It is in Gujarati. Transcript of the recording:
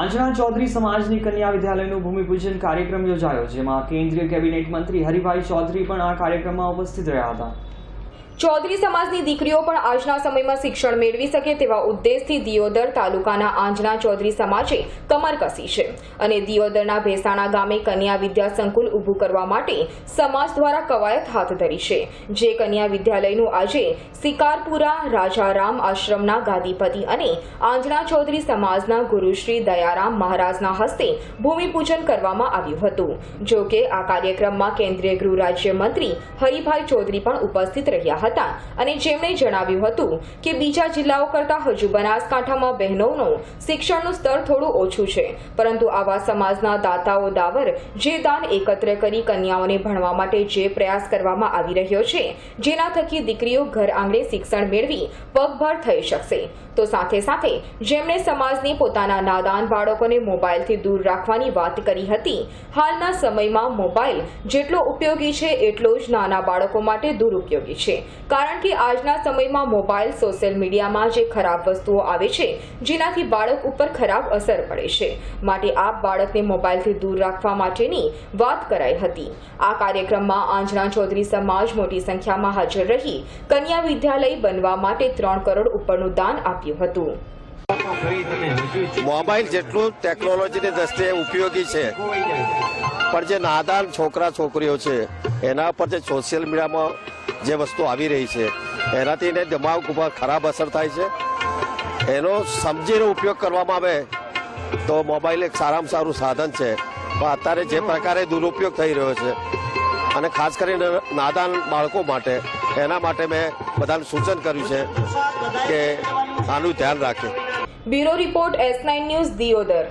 આંજણા ચૌધરી સમાજની કન્યા વિદ્યાલયનું ભૂમિપૂજન કાર્યક્રમ યોજાયો, જેમાં કેન્દ્રીય કેબિનેટ મંત્રી હરિભાઈ ચૌધરી પણ આ કાર્યક્રમમાં ઉપસ્થિત રહ્યા હતા. ચૌધરી સમાજની દીકરીઓ પણ આજના સમયમાં શિક્ષણ મેળવી શકે તેવા ઉદ્દેશથી દિયોદર તાલુકાના આંજણા ચૌધરી સમાજે કમર કસી છે અને દિયોદરના ભેસાણા ગામે કન્યા વિદ્યા સંકુલ ઊભું કરવા માટે સમાજ દ્વારા કવાયત હાથ ધરી છે. જે કન્યા વિદ્યાલયનું આજે સિકારપુરા રાજારામ આશ્રમના ગાદીપતિ અને આંજણા ચૌધરી સમાજના ગુરુશ્રી દયારામ મહારાજના હસ્તે ભૂમિપૂજન કરવામાં આવ્યું હતું. જો કે આ કાર્યક્રમમાં કેન્દ્રીય ગૃહ રાજ્યમંત્રી હરિભાઈ ચૌધરી પણ ઉપસ્થિત રહ્યા હતા અને જેમણે જણાવ્યું હતું કે બીજા જિલ્લાઓ કરતાં હજુ બનાસકાંઠામાં બહેનોનું શિક્ષણનું સ્તર થોડું ઓછું છે. પરંતુ આવા સમાજના દાતાઓ દાવર જે દાન એકત્ર કરી કન્યાઓને ભણવા માટે જે પ્રયાસ કરવામાં આવી રહ્યો છે, જેના થકી દીકરીઓ ઘર આંગણે શિક્ષણ મેળવી પગભર થઈ શકશે. તો સાથે સાથે જેમણે સમાજને પોતાના નાદાન બાળકોને મોબાઈલથી દૂર રાખવાની વાત કરી હતી, હાલના સમયમાં મોબાઈલ જેટલો ઉપયોગી છે, એટલો જ નાના બાળકો માટે દુરુપયોગી છે. કારણ કે આજના સમયમાં મોબાઈલ, સોશિયલ મીડિયામાં જે ખરાબ વસ્તુઓ આવે છે, જેનાથી બાળક ઉપર ખરાબ અસર પડે છે. માટે આ બાળકને મોબાઈલથી દૂર રાખવા માટેની વાત કરાઈ હતી. આ કાર્યક્રમમાં આંજણા ચૌધરી સમાજ મોટી સંખ્યામાં હાજર રહી. કન્યા વિદ્યાલય બનવા માટે ત્રણ કરોડ ઉપરનું દાન આપ્યું હતું. મોબાઈલ જેટલું ટેકનોલોજીની દ્રષ્ટિએ ઉપયોગી છે, પણ જે નાદાન છોકરા છોકરીઓ છે, એના પર જે સોશિયલ મીડિયામાં જે વસ્તુ આવી રહી છે, એનાથી એને દિમાગ ઉપર ખરાબ અસર થાય છે. એનો સમજીને ઉપયોગ કરવામાં આવે તો મોબાઈલ એક સારામાં સારું સાધન છે. પણ અત્યારે જે પ્રકારે દુરુપયોગ થઈ રહ્યો છે, અને ખાસ કરીને નાદાન બાળકો માટે, એના માટે મેં બધાને સૂચન કર્યું છે કે આનું ધ્યાન રાખે bureau report S nine news Deodar.